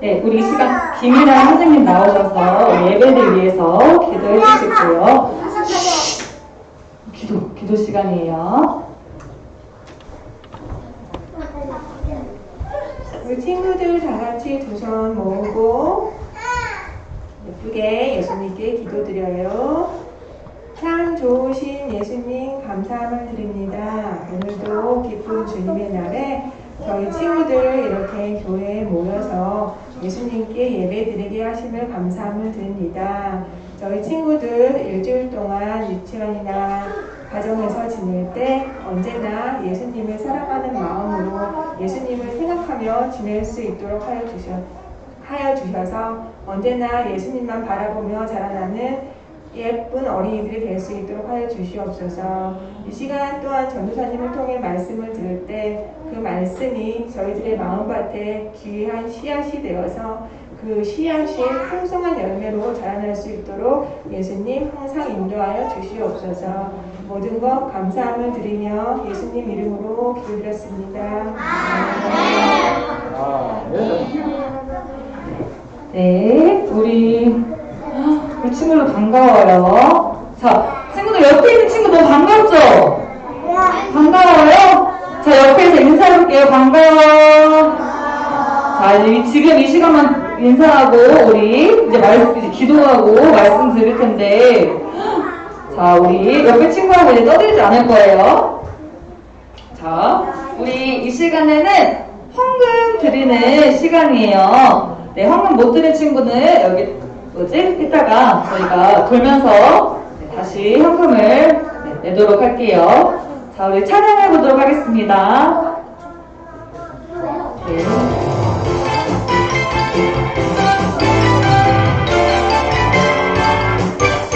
네, 우리 이 시간 김일환 선생님 나오셔서 예배를 위해서 기도해 거예요. 기도, 기도 시간이에요. 우리 친구들 다 같이 두 손 모으고 예쁘게 예수님께 기도드려요. 참 좋으신 예수님 감사함을 드립니다. 오늘도 기쁜 주님의 날에 저희 친구들 이렇게 교회에 모여서 예수님께 예배드리게 하심을 감사함을 드립니다. 저희 친구들 일주일 동안 유치원이나 가정에서 지낼 때 언제나 예수님을 사랑하는 마음으로 예수님을 생각하며 지낼 수 있도록 하여 주셔 하여 주셔서 언제나 예수님만 바라보며 자라나는 예쁜 어린이들이 될 수 있도록 하여 주시옵소서. 이 시간 또한 전도사님을 통해 말씀을 들을 때 그 말씀이 저희들의 마음밭에 귀한 씨앗이 되어서 그 씨앗이 풍성한 열매로 자라날 수 있도록 예수님 항상 인도하여 주시옵소서. 모든 것 감사함을 드리며 예수님 이름으로 기도드렸습니다. 네, 우리 우리 친구들 반가워요. 자, 친구들 옆에 있는 친구 너무 반갑죠? 반가워요? 자, 옆에서 인사해볼게요. 반가워. 자, 지금 이 시간만 인사하고 우리 이제 말 이제 기도하고 말씀 드릴 텐데, 자, 우리 옆에 친구하고 이제 떠들지 않을 거예요. 자, 우리 이 시간에는 헌금 드리는 시간이에요. 네, 헌금 못 드린 친구는 여기 뭐지? 이따가 저희가 돌면서 네, 다시 현금을 네, 내도록 할게요. 자, 우리 찬양해 보도록 하겠습니다. 네.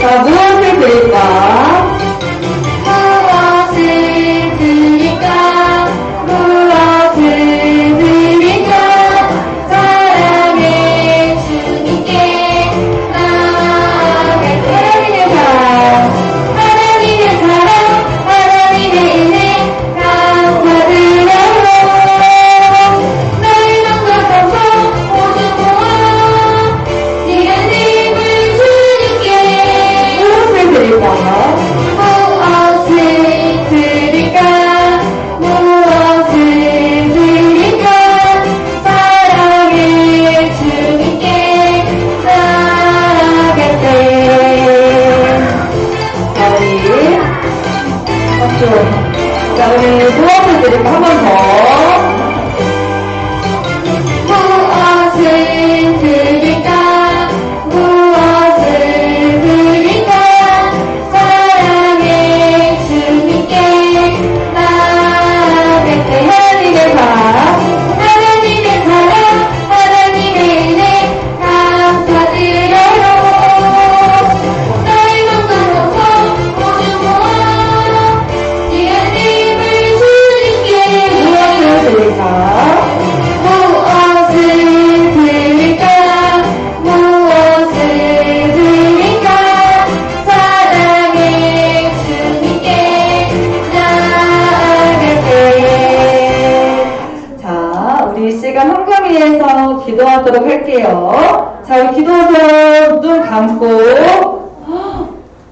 자, 무엇을 드릴까? 이 시간 위해서 기도하도록 할게요 자 우리 기도하세요 눈 감고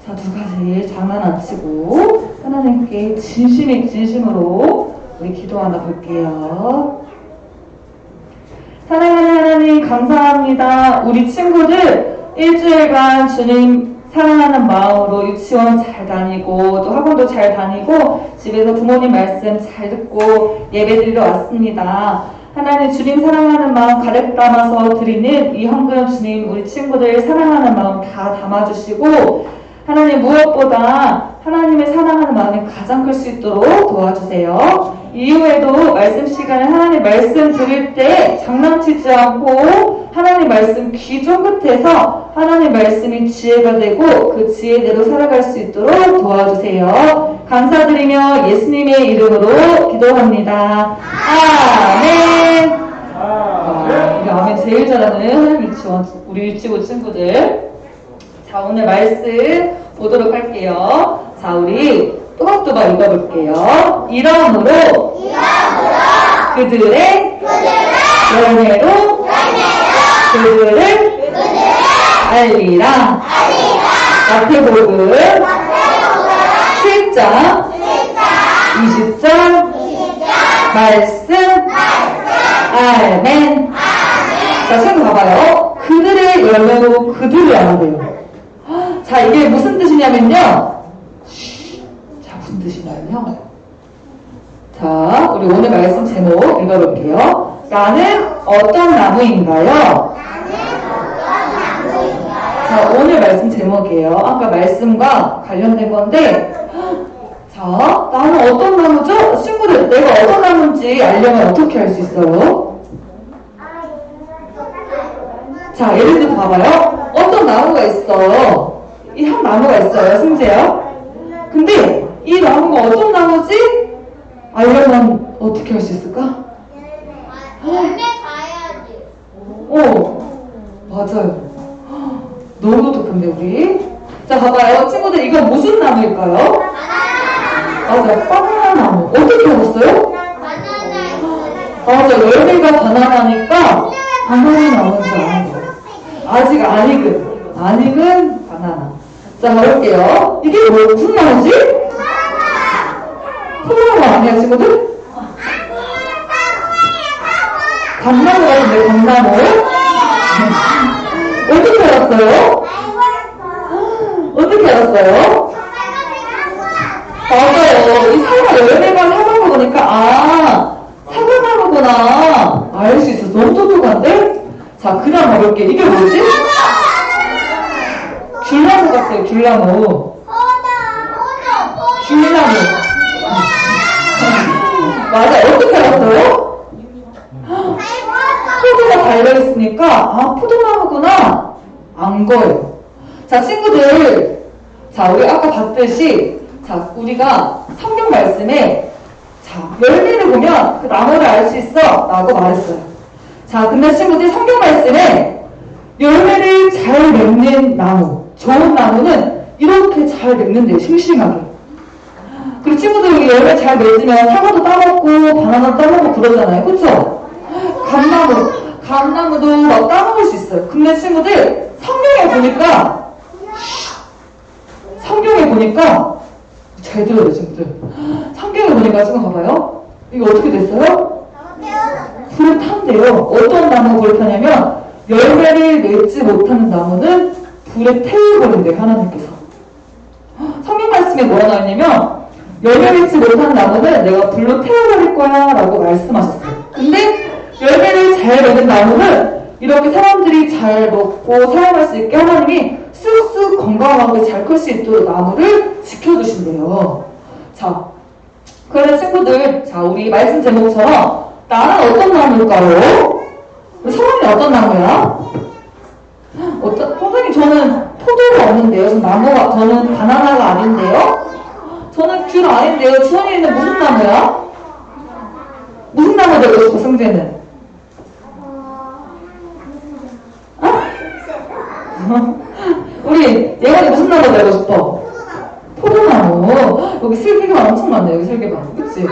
자 누가 제일 장난 안 치고 하나님께 진심의 진심으로 우리 기도 하나 볼게요 사랑하는 하나님 감사합니다. 우리 친구들 일주일간 주님 사랑하는 마음으로 유치원 잘 다니고 또 학원도 잘 다니고 집에서 부모님 말씀 잘 듣고 예배 드리러 왔습니다. 하나님 주님 사랑하는 마음 가득 담아서 드리는 이 헌금 주님 우리 친구들 사랑하는 마음 다 담아주시고 하나님 무엇보다 하나님의 사랑하는 마음이 가장 클 수 있도록 도와주세요. 이후에도 말씀 시간에 하나님 말씀 드릴 때 장난치지 않고 하나님 말씀 귀 쫑긋해서 하나님 말씀이 지혜가 되고 그 지혜대로 살아갈 수 있도록 도와주세요. 감사드리며 예수님의 이름으로 기도합니다. 아멘. 아, 우리 아멘 제일 잘하는 유치원 우리 유치원 친구들. 자, 오늘 말씀 보도록 할게요. 자, 우리 또박또박 읽어볼게요. 이러므로 그들의 열매로 그들을 알리라. 마태복음 7장 20절 말씀. 아멘. 자 친구 봐봐요. 그들의 열매로 그들을 알아요. 자 이게 무슨 뜻이냐면요 무슨 뜻이냐면요 자 우리 오늘 말씀 제목 읽어볼게요 나는 어떤 나무인가요? 자, 오늘 말씀 제목이에요. 아까 말씀과 관련된 건데, 자, 나는 어떤 나무죠? 친구들, 내가 어떤 나무인지 알려면 어떻게 할수 있어요? 자, 예를 들어 봐봐요. 어떤 나무가 있어. 이한 나무가 있어요, 승재야. 근데 이 나무가 어떤 나무지? 알려면 어떻게 할 수 있을까? 열매 봐야지. 어, 맞아요. 너무 독특한데, 우리. 자, 봐봐요. 친구들, 이건 무슨 나무일까요? 맞아요. 바나나 나무. 어떻게 알았어요? 바나나 맞아. 열매가 바나나니까 바나나 나무인 줄 아는 거예요. 아직 안 익은. 안 익은 바나나. 자, 가볼게요. 이게 뭐, 무슨 나무지? 포도나무 아니야, 친구들? 감나무 같은데, 감나무? 어떻게 알았어요? 어떻게 알았어요? 맞아요. 이 사과 열매만 사과 먹으니까, 아, 사과 나무구나. 알 수 있어. 너무 똑똑한데? 자, 그 다음 가볼게. 이게 뭐지? 귤나무 같아요, 귤나무. 귤나무. 맞아, 어떻게 알았어요? 포도가 달려있으니까, 아, 포도나무구나. 안 거예요. 자, 친구들. 자, 우리 아까 봤듯이, 자, 우리가 성경 말씀에, 자, 열매를 보면 그 나무를 알 수 있어. 라고 말했어요. 자, 근데 친구들 성경 말씀에 열매를 잘 맺는 나무, 좋은 나무는 이렇게 잘 맺는데요, 싱싱하게. 그리고 친구들 열매 잘 맺으면 사과도 따먹고 바나나 따먹고 그러잖아요. 그쵸? 감나무, 감나무도 막 따먹을 수 있어요. 근데 친구들 성경에 보니까 성경에 보니까 잘 들어요, 친구들. 성경에 보니까 지금 봐봐요. 이게 어떻게 됐어요? 불을 탄대요. 어떤 나무가 불을 타냐면 열매를 맺지 못하는 나무는 불에 태워버린대요, 하나님께서. 성경 말씀에 뭐라 나왔냐면 열매 맺지 못하는 나무는 내가 불로 태워버릴 거야 라고 말씀하셨어요. 근데 열매를 잘 맺는 나무는 이렇게 사람들이 잘 먹고 사용할 수 있게 하나님이 쑥쑥 건강하게 잘 클 수 있도록 나무를 지켜주신대요. 자, 그래서 친구들, 자, 우리 말씀 제목처럼 나는 어떤 나무일까요? 우리 성원이 어떤 나무야? 어떤, 선생님, 저는 포도가 없는데요. 나무가, 저는 바나나가 아닌데요? 저는 귤 아닌데요. 주원이는 무슨 나무야? 무슨 나무 되고 싶어, 승재는? 어? 우리 예원이 무슨 나무 되고 싶어? 포도나무. 여기 슬기가 엄청 많네, 여기 슬기가. 그치?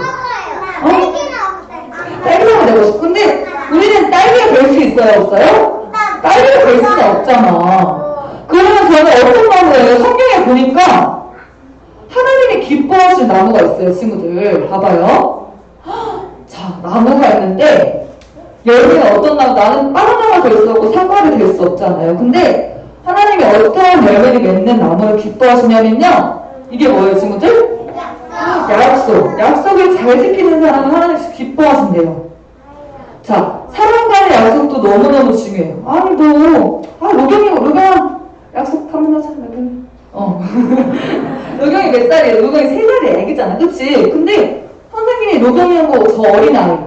딸기나무 되고 싶어. 근데 우리는 딸기가 될 수 있어요, 없어요? 딸기가 될 수는 없잖아. 그러면 저는 어떤 나무예요? 성경에 보니까 하나님이 기뻐하신 나무가 있어요, 친구들. 봐봐요. 자, 나무가 있는데 열매가 어떤 나무? 나는 바나나가 될 수 없고 사과를 될 수 없잖아요. 근데 하나님이 어떠한 열매를 맺는 나무를 기뻐하시냐면요. 이게 뭐예요, 친구들? 약속. 약속을 잘 지키는 사람은 하나님께서 기뻐하신대요. 자, 사람과의 약속도 너무너무 중요해요. 아니, 너, 아, 로경이, 로경아, 약속 하면 하자, 로경이. 어. 로경이 몇 살이에요? 로경이 세 살이야, 애기잖아. 그치? 근데 선생님이 로경이하고 저 어린아이,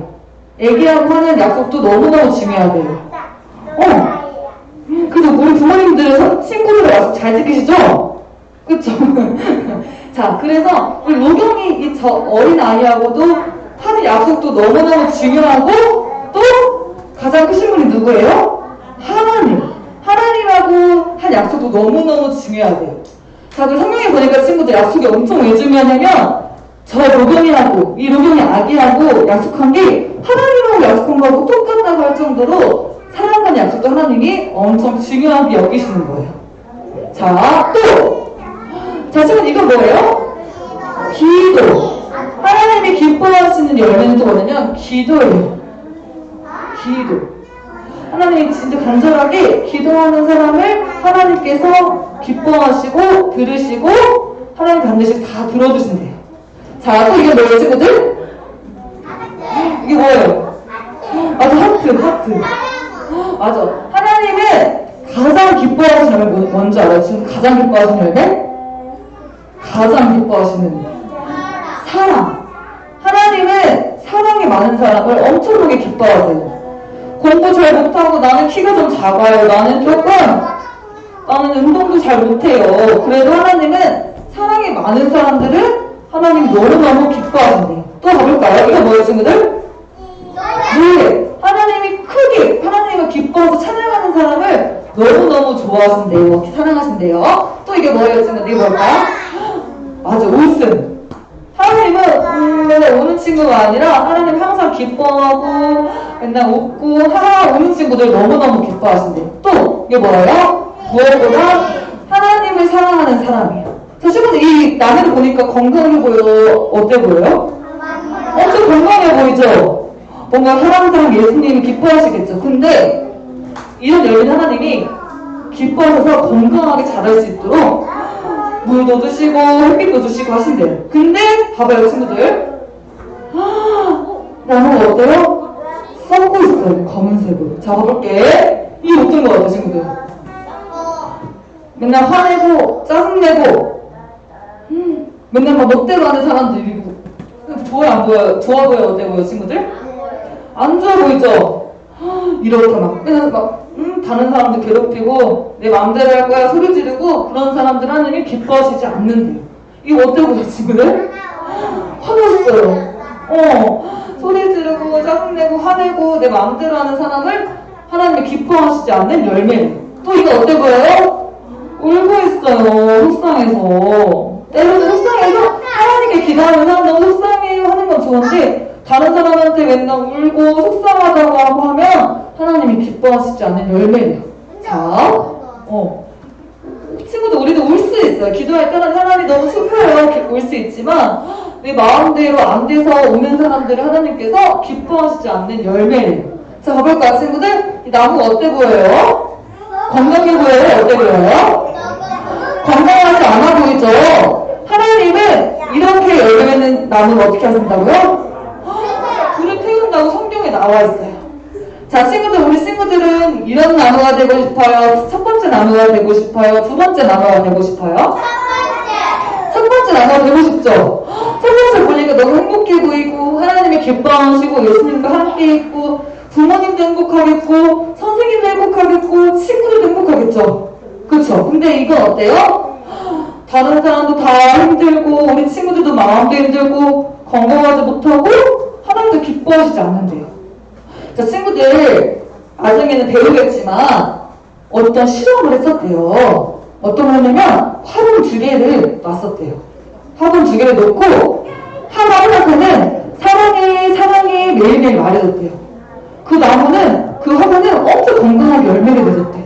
애기하고 하는 약속도 너무너무 중요하대요. 어. 그래서 우리 부모님들 선- 친구들 약속 잘 지키시죠? 그쵸? 자, 그래서 우리 로경이 이 저 어린 아이하고도 하는 약속도 너무너무 중요하고 또 가장 크신 분이 누구예요? 하나님. 하나님하고 한 약속도 너무너무 중요하대요. 자, 그 성경에 보니까 친구들 약속이 엄청 왜 중요하냐면 저 로경이하고 이 로경이 아기하고 약속한 게 하나님하고 약속한 거하고 똑같다고 할 정도로 사랑하는 약속도 하나님이 엄청 중요하게 여기시는 거예요. 자, 또! 자, 지금 이거 뭐예요? 기도. 하나님이 기뻐하시는 열매는 또 뭐냐면 기도예요. 기도. 하나님이 진짜 간절하게 기도하는 사람을 하나님께서 기뻐하시고 들으시고 하나님 반드시 다 들어주신대요. 자, 또 이게 뭐예요, 친구들? 이게 뭐예요? 맞아, 하트, 하트. 맞아. 하나님은 가장 기뻐하시는 뭐- 뭔지 알아요? 지금 가장 기뻐하시는 열매? 가장 기뻐하시는 사랑. 하나님은 사랑이 많은 사람을 엄청나게 기뻐하세요. 공부 잘 못하고 나는 키가 좀 작아요. 나는 조금, 나는 운동도 잘 못해요. 그래도 하나님은 사랑이 많은 사람들을 하나님이 너무너무 기뻐하신대요. 또 가볼까요? 이거 뭐예요, 친구들? 네, 하나님이 크게 하나님을 기뻐하고 찬양하는 사람을 너무너무 좋아하신대요. 사랑하신대요. 또 이게 뭐예요, 친구들? 이게 뭘까요? 맞아, 웃음. 하나님은 음, 우는 친구가 아니라 하나님 항상 기뻐하고 맨날 웃고 하하 우는 친구들 너무너무 기뻐하신대요. 또 이게 뭐예요? 무엇보다 하나님을 사랑하는 사람이에요. 저 친구들 이 나무를 보니까 건강해 보여 어때 보여요? 엄청 건강해 보이죠? 뭔가 사랑스러운 예수님이 기뻐하시겠죠. 근데 이런 열린 하나님이 기뻐하셔서 건강하게 자랄 수 있도록 물도 주시고 햇빛도 주시고 하신대요. 근데 봐봐요 친구들. 아, 나무가 어때요? 썩고 있어요. 검은색으로. 자 봐볼게. 이 어떤 거 같아 친구들? 맨날 화내고 짜증내고 음, 맨날 막 멋대로 하는 사람들이고 보여 안 보여요? 좋아 보여 어때 보여 친구들? 안 좋아 보이죠? 이렇게 막 맨날 막 음, 다른 사람들 괴롭히고 내 마음대로 할 거야 소리 지르고 그런 사람들 하나님이 기뻐하시지 않는데요. 이거 어때 보여 친구들? 화났어요. 어 소리 지르고 짜증내고 화내고 내 마음대로 하는 사람을 하나님이 기뻐하시지 않는 열매예요. 또 이거 어때 보여요? 울고 있어요. 속상해서. 때로는 속상해서 하나님께 기도하면 난 너무 속상해요 하는 건 좋은데 다른 사람한테 맨날 울고 속상하다고 하고 하면 하나님이 기뻐하시지 않는 열매예요. 자, 어. 친구들 우리도 울 수 있어요. 기도할 때는 하나님 너무 슬퍼요. 울 수 있지만 내 마음대로 안 돼서 우는 사람들을 하나님께서 기뻐하시지 않는 열매예요. 자, 가볼까요, 친구들? 이 나무 어때 보여요? 건강해 보여요? 어때 보여요? 건강하지 않아 보이죠? 하나님은 이렇게 열매맺는 나무를 어떻게 하신다고요? 불을 태운다고 성경에 나와 있어요. 자, 친구들, 우리 친구들은 이런 나무가 되고 싶어요? 첫 번째 나무가 되고 싶어요? 두 번째 나무가 되고 싶어요? 첫 번째 나무가 되고 싶죠? 첫 번째 보니까 너무 행복해 보이고, 하나님이 기뻐하시고, 예수님과 함께 있고, 부모님도 행복하겠고, 선생님도 행복하겠고, 친구들도 행복하겠죠? 그쵸? 근데 이건 어때요? 다른 사람도 다 힘들고, 우리 친구들도 마음도 힘들고, 건강하지 못하고, 하나님도 기뻐하시지 않는데요. 자, 친구들, 나중에는 배우겠지만, 어떤 실험을 했었대요. 어떤 걸 하냐면, 화분 두 개를 놨었대요. 화분 두 개를 놓고, 한 화분한테는 사랑해, 사랑해 매일매일 말해줬대요. 그 나무는, 그 화분은 엄청 건강하게 열매를 맺었대.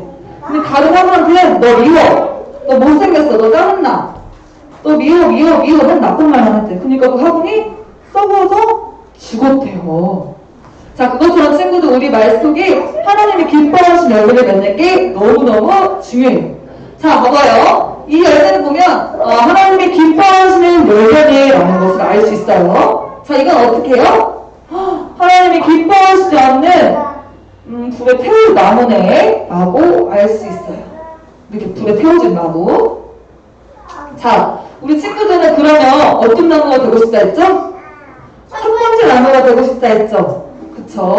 근데 다른 화분한테는 너 미워. 너 못생겼어. 너 짜증나. 너 미워, 미워, 미워. 넌 나쁜 말만 했대. 그러니까 그 화분이 썩어서 죽었대요. 자, 그것처럼 친구들 우리 말 속에 하나님이 기뻐하신 열매를 맺는 게 너무너무 중요해요. 자, 봐봐요. 이 열매를 보면 어, 하나님이 기뻐하시는 열매네라는 것을 알 수 있어요. 자, 이건 어떻게 해요? 하나님이 기뻐하시지 않는 음, 불에 태울 나무네 라고 알 수 있어요. 이렇게 불에 태워진 나무. 자, 우리 친구들은 그러면 어떤 나무가 되고 싶다 했죠? 첫 번째 나무가 되고 싶다 했죠? 그쵸?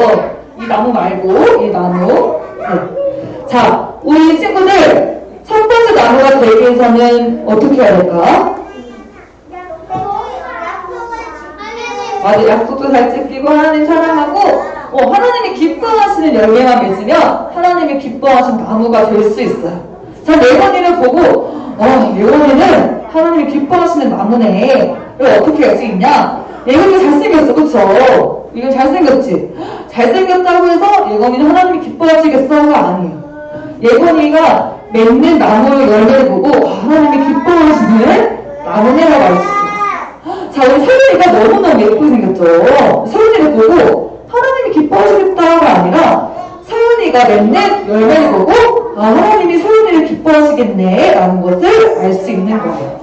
이 나무 말고, 이 나무. 네. 자, 우리 친구들, 첫 번째 나무가 되기 위해서는 어떻게 해야 될까? 맞아, 약속도 잘 지키고, 하나님 사랑하고, 어, 하나님이 기뻐하시는 열매만 맺으면, 하나님이 기뻐하신 나무가 될 수 있어요. 자, 예원이를 보고, 어, 예원이는 하나님이 기뻐하시는 나무네. 이걸 어떻게 할 수 있냐? 예원이 잘생겼어, 그쵸? 이거 잘생겼지? 잘생겼다고 해서 예건이는 하나님이 기뻐하시겠어가 아니에요. 예건이가 맺는 나무의 열매를 보고 아, 하나님이 기뻐하시는 나무네라고 있어요. 자, 우리 서윤이가 너무너무 예쁘게 생겼죠? 서윤이를 보고 하나님이 기뻐하시겠다가 아니라 서윤이가 맺는 열매를 보고 아, 하나님이 서윤이를 기뻐하시겠네 라는 것을 알 수 있는 거예요.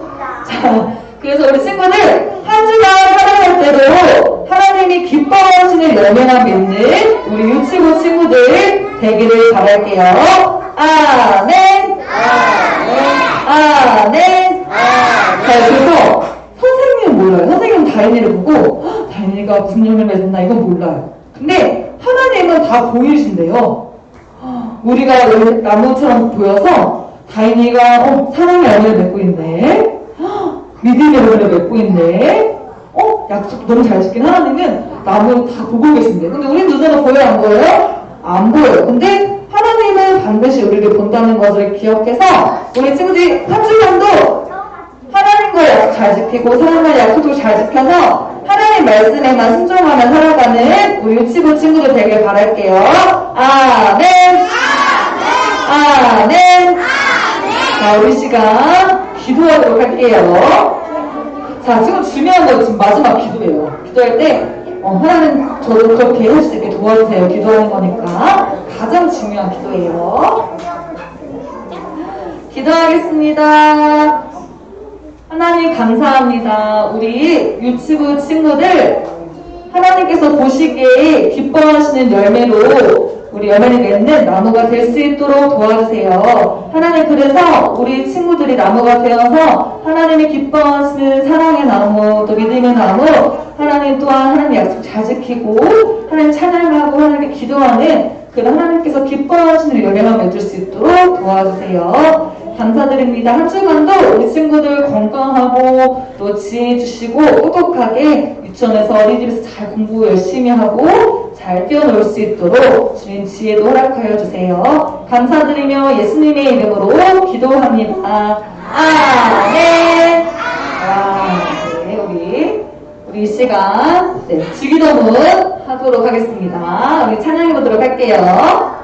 자, 그래서 우리 친구들 한 주간 살아갈 때도 하나님이 기뻐하시는 열매만 맺는 우리 유치부 친구들 되기를 바랄게요. 아멘. 아멘. 자, 그래서 선생님은 몰라요. 선생님은 다인이를 보고 "헉, 다인이가 무슨 열매 맺었나 이건 몰라요. 근데 하나님은 다 보이신대요. 헉, 우리가 나무처럼 보여서 다인이가 어, 사랑의 열매를 맺고 있네. 열매를 맺고 있네. 어? 약속 너무 잘 지킨 하나님은 나무 다 보고 계신데. 근데 우리 눈으로 보여요? 안 보여요? 안 보여요. 근데 하나님은 반드시 우리를 본다는 것을 기억해서 우리 친구들이 한 주간도 하나님과 약속 잘 지키고 사람과의 약속도 잘 지켜서 하나님 말씀에만 순종하며 살아가는 우리 유치부 친구들 되길 바랄게요. 아멘. 아멘. 자, 우리 시간 기도하도록 할게요. 자, 지금 중요한 거 지금 마지막 기도예요. 기도할 때, 어, 하나님 저도 그렇게 할 수 있게 도와주세요. 기도하는 거니까. 가장 중요한 기도예요. 기도하겠습니다. 하나님 감사합니다. 우리 유치부 친구들 하나님께서 보시기에 기뻐하시는 열매로 우리 열매를 맺는 나무가 될 수 있도록 도와주세요. 하나님 그래서 우리 친구들이 나무가 되어서 하나님이 기뻐하시는 사랑의 나무, 또 믿음의 나무, 하나님 또한 하나님 약속 잘 지키고 하나님 찬양하고 하나님께 기도하는 그런 하나님께서 기뻐하시는 열매만 맺을 수 있도록 도와주세요. 감사드립니다. 한 주간도 우리 친구들 건강하고 또 지혜 주시고 똑똑하게 유치원에서 어린이집에서 잘 공부 열심히 하고 잘 뛰어놀 수 있도록 주님 지혜도 허락하여 주세요. 감사드리며 예수님의 이름으로 기도합니다. 아멘. 와, 네, 우리 우리 이 시간 네, 주기도문 하도록 하겠습니다. 우리 찬양해 보도록 할게요.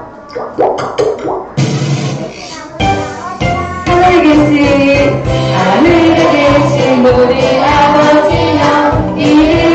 하늘에 계신 하늘에 계신 우리 아버지여 이름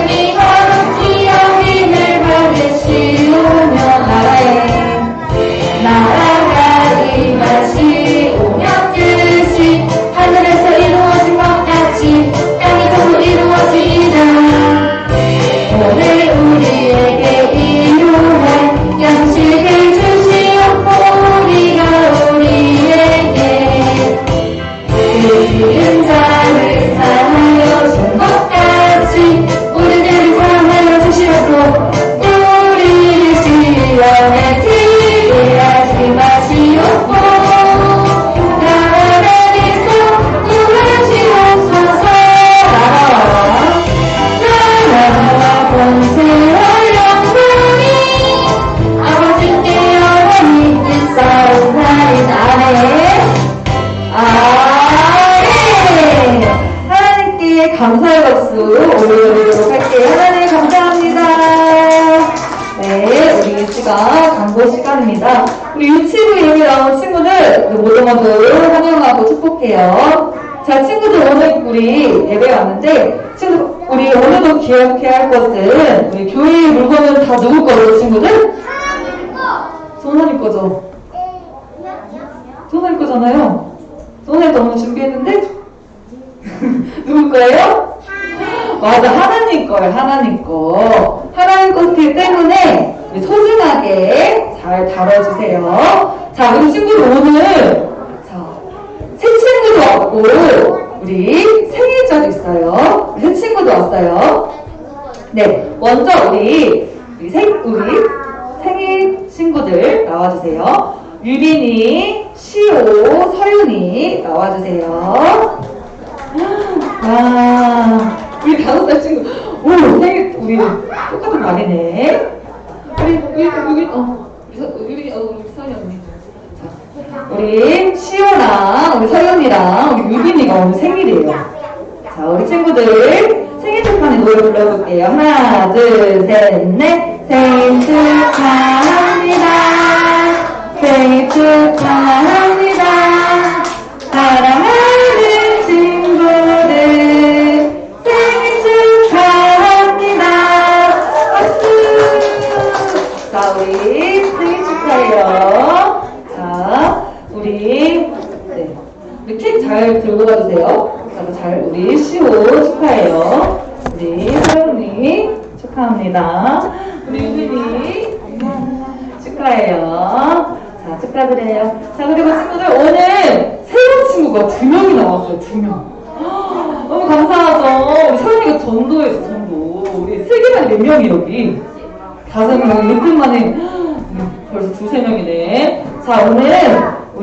하나님께 감사의 박수 올려드리도록 할게요 하나님 감사합니다. 네 우리 유치가 광고 시간입니다. 우리 유치부 이름이 나온 친구들 모두 모두 환영하고 축복해요. 자 친구들 오늘 우리 예배 왔는데 친구 우리 오늘도 기억해야 할 것은 우리 교회의 물건은 다 누구 거죠 친구들? 소나님 거죠? 소나님 거잖아요. 소나님도 오늘 준비했는데? 누구 거예요? 맞아, 하나님 거예요, 하나님 거. 하나님 거기 때문에 소중하게 잘 다뤄주세요. 자, 우리 친구들 오늘, 자, 새 친구도 왔고, 우리 생일자도 있어요. 우리 새 친구도 왔어요. 네, 먼저 우리, 우리 생, 우리 생일 친구들 나와주세요. 유빈이, 시오, 서윤이 나와주세요. 와, 우리 다섯 살 친구, 오, 생일, 우리 똑같은 말이네. 우리, 우리, 우리, 어, 우리, 서- 우리, 어, 우리 서연 언니. 자, 우리 시오랑, 우리 서연이랑, 우리 유빈이가 오늘 생일이에요. 자, 우리 친구들 생일 축하 축하하는 노래 불러볼게요. 하나, 둘, 셋, 넷. 생일 축하합니다. 생일 축하합니다.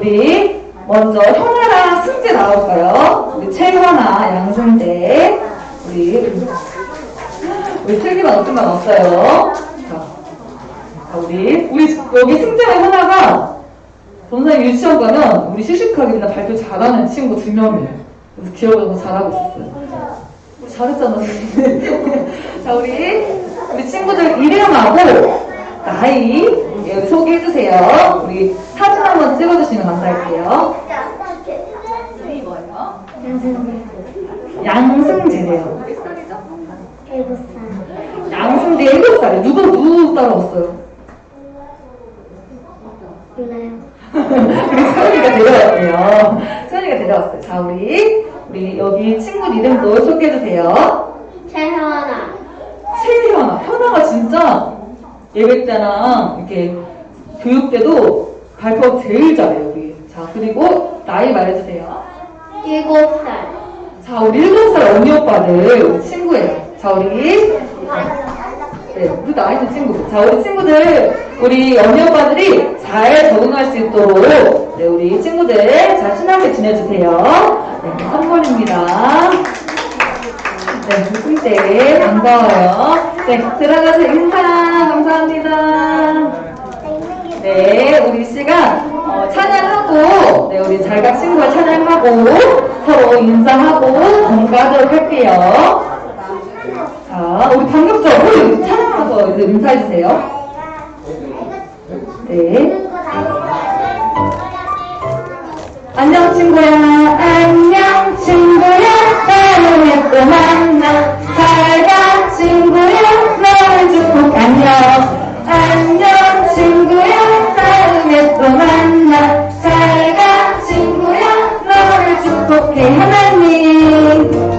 우리 먼저 현아랑 승재 나올까요? 우리 채현아, 양승재. 우리, 우리 슬기만 어떤만 왔어요. 자, 자, 우리, 우리 여기 승재와 현아가 전사님 유치원 가면 우리 시식하기 나 발표 잘하는 친구 두 명이에요. 그래서 기억을 더 잘하고 있었어요. 우리 잘했잖아. 자, 우리, 우리 친구들 이름하고 나이 여기 소개해주세요. 우리 사진 한번 찍어주시면 감사할게요. 이름이 뭐예요? 양승재래요. 일곱 살. 양승재 7살이에요. 누구, 누구 따라왔어요? 몰라요. 우리 수연이가 데려왔대요. 수연이가 데려왔어요. 자, 우리, 우리 여기 친구 이름도 소개해주세요. 최현아. 최현아, 현아가 진짜 예배 때나 이렇게 교육 때도 발표 제일 잘해요, 우리. 자, 그리고 나이 말해주세요. 일곱 살. 자, 우리 일곱 살 언니 오빠들 친구예요. 자, 우리 네, 우리 나이도 친구. 자, 우리 친구들, 우리 언니 오빠들이 잘 적응할 수 있도록 네, 우리 친구들 잘 친하게 지내주세요. 네, 선물입니다. 네, 무승대 반가워요. 네, 들어가서 인사 감사합니다. 네, 우리 씨가 어, 찬양하고, 네, 우리 잘각 친구가 찬양하고, 서로 인사하고, 공부하도록 할게요. 자, 우리 반갑죠? 찬양하면서 이제 인사해주세요. 네. 안녕, 친구야. 안녕, 친구야. 다음에 또 만나. 잘가, 친구 축복. 안녕. 안녕, 친구야. 다음에 또 만나. 잘가, 친구야. 너를 축복해. 하나님